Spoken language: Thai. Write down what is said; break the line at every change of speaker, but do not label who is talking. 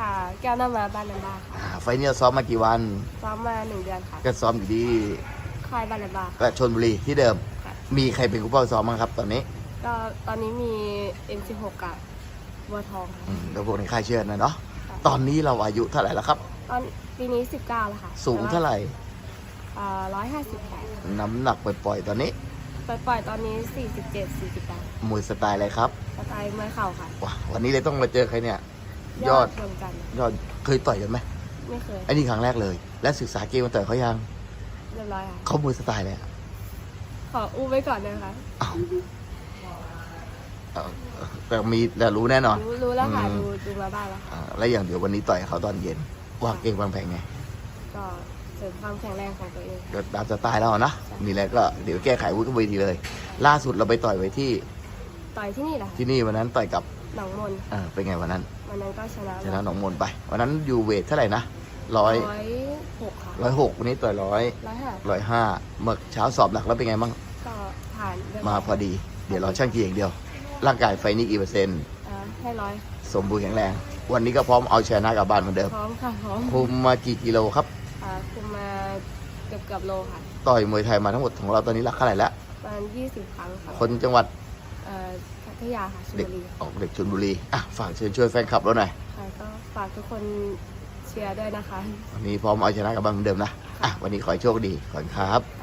ค่ะ แก้วหน้ามาบ้านนันดาค่ะ
อ่าไฟล์นี้เราซ้อมมากี่วัน
ซ้อมมาหนึ่งเดือนค่ะ
ก็ซ้อมอยู่ที่
ค่ายบ้านนันดา
ก็ชนบุรีที่เดิม
ค่ะ
มีใครเป็นคู่เป้าซ้อมบ้างครับตอนนี้
ก็ตอนนี้มี M16 กับบัวทองค่ะ
อืมแล้วพวกในค่ายเชื่อนะเนาะ
ค่ะ
ตอนนี้เราอายุเท่าไหร่แล้วครับ
ตอนปีนี้ 19แล้วค่ะ
สูงเท่าไหร่
ร้อยห้าสิบแปด
น้ำหนักปล่อยๆตอนนี้
ปล่อยๆตอนนี้ 47 48
มวยสไตล์อะไรครับ
สไตล์มวยเข่าค่ะ
ว้าวันนี้เลยต้องมาเจอใครเนี่ย ยอด
รวมกัน
ยอดเคยต่อยกันไหม
ไม่เคย
ไอ้นี่ครั้งแรกเลย และศึกษาเกมมาต่อยเขายัง
เรียบร้อยค่ะ
เขามวยสไตล์เลยอะ
ขออู้ไว้ก่อนนะคะ
อ้าวเอาแต่มีแต่รู้แน่นอน
รู้รู้แล้วค่ะ
อืม
ดูดูมาบ้างแล้วค่ะ
อ่าแล้วอย่างเดี๋ยววันนี้ต่อยเขาตอนเย็นวางเกมวางแผงไง
ก็เสริมความแข็งแรงของตัวเอง
ก็ตามสไตล์เราอะนะมีอะไรก็เดี๋ยวแก้ไขวุ้นกันเวทีเลย ล่าสุดเราไปต่อยไว้ที่
ต่อยที่นี่แหละค่ะ
ที่นี่วันนั้นต่อยกับ
หนองมน
เออเป็นไงวันนั้น
วันนั้นก็ชนะ
ชนะหนองมนไป วันนั้นอยู่เวทเท่าไหร่นะร้อย
ร้อยหกค่ะ
ร้อยหกวันนี้ต่อยร้อย
ร้อยห้า
ร้อยห้าเมื่อเช้าสอบหลักแล้วเป็นไงบ้าง
ก็ผ่านเรียบร้ย
มาพอดี เดี๋ยวเราช่างกี่อย่างเดียว ร่างกายไฟนี้กี่เปอร์เซ็นต์
อ่าให้ร้อย
สมบูรณ์แข็งแรง วันนี้ก็พร้อมเอาชนะกลับบ้านเหมือนเดิม
พร้อมค่ะพร้อม
คุมมากี่กิโลครับ
อ่าคุมมาเกือบเกือบโลค่ะ
ต่อยมวยไทยมาทั้งหมดของเราตอนนี้รักเท่าไหร่แล้ว
ประมาณยี่สิบครั้งค่ะ
คนจังหวัด
เอ่อ พัทยาค่ะชล
เด็ก
บุรี
ออกเด็กชลบุรีอะฝากเชิญช่วยแฟนคลับเราหน่อย
ค่ะก็ฝากทุกคนเชียร์ด้วยนะคะ
วันนี้พร้อมเอาชนะกลับบ้านเหมือนเดิมนะอะวันนี้ขอให้โชคดีขอบคุณครับ